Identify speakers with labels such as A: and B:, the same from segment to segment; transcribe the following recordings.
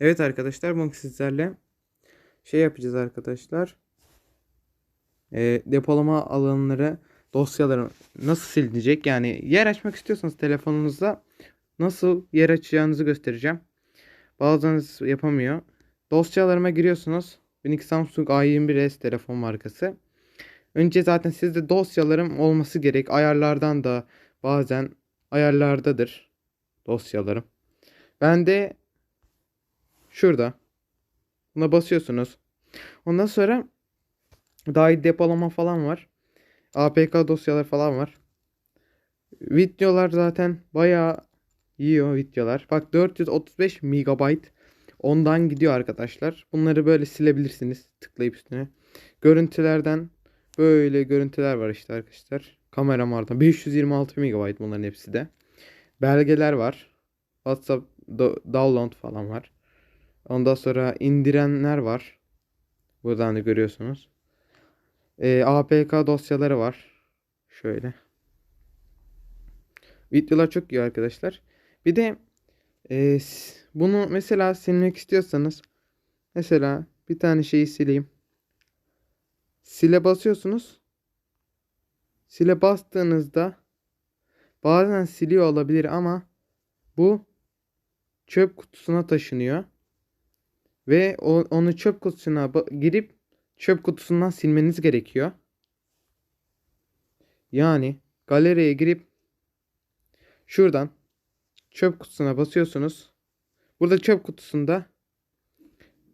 A: Evet arkadaşlar bugün sizlerle şey yapacağız arkadaşlar. Ee, depolama alanları dosyaları nasıl silinecek yani yer açmak istiyorsanız telefonunuzda nasıl yer açacağınızı göstereceğim. Bazılarınız yapamıyor. Dosyalarıma giriyorsunuz. Benim Samsung A21s telefon markası. Önce zaten sizde dosyalarım olması gerek. Ayarlardan da bazen ayarlardadır dosyalarım. Ben de şurada. Buna basıyorsunuz. Ondan sonra dahil depolama falan var. APK dosyalar falan var. Videolar zaten bayağı yiyor videolar. Bak 435 MB ondan gidiyor arkadaşlar. Bunları böyle silebilirsiniz tıklayıp üstüne. Görüntülerden böyle görüntüler var işte arkadaşlar. Kameram vardı. 526 MB bunların hepsi de. Belgeler var. WhatsApp do- download falan var. Ondan sonra indirenler var. Buradan da görüyorsunuz. Ee, APK dosyaları var. Şöyle. Videolar çok iyi arkadaşlar. Bir de e, bunu mesela silmek istiyorsanız mesela bir tane şeyi sileyim. Sile basıyorsunuz. Sile bastığınızda bazen siliyor olabilir ama bu çöp kutusuna taşınıyor. Ve onu çöp kutusuna girip çöp kutusundan silmeniz gerekiyor. Yani galeriye girip şuradan çöp kutusuna basıyorsunuz. Burada çöp kutusunda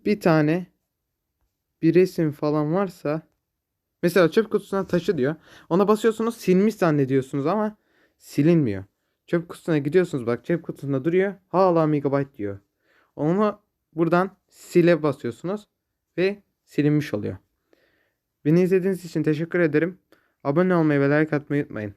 A: bir tane bir resim falan varsa mesela çöp kutusuna taşı diyor. Ona basıyorsunuz silmiş zannediyorsunuz ama silinmiyor. Çöp kutusuna gidiyorsunuz bak çöp kutusunda duruyor. Hala megabyte diyor. Onu buradan sile basıyorsunuz ve silinmiş oluyor. Beni izlediğiniz için teşekkür ederim. Abone olmayı ve like atmayı unutmayın.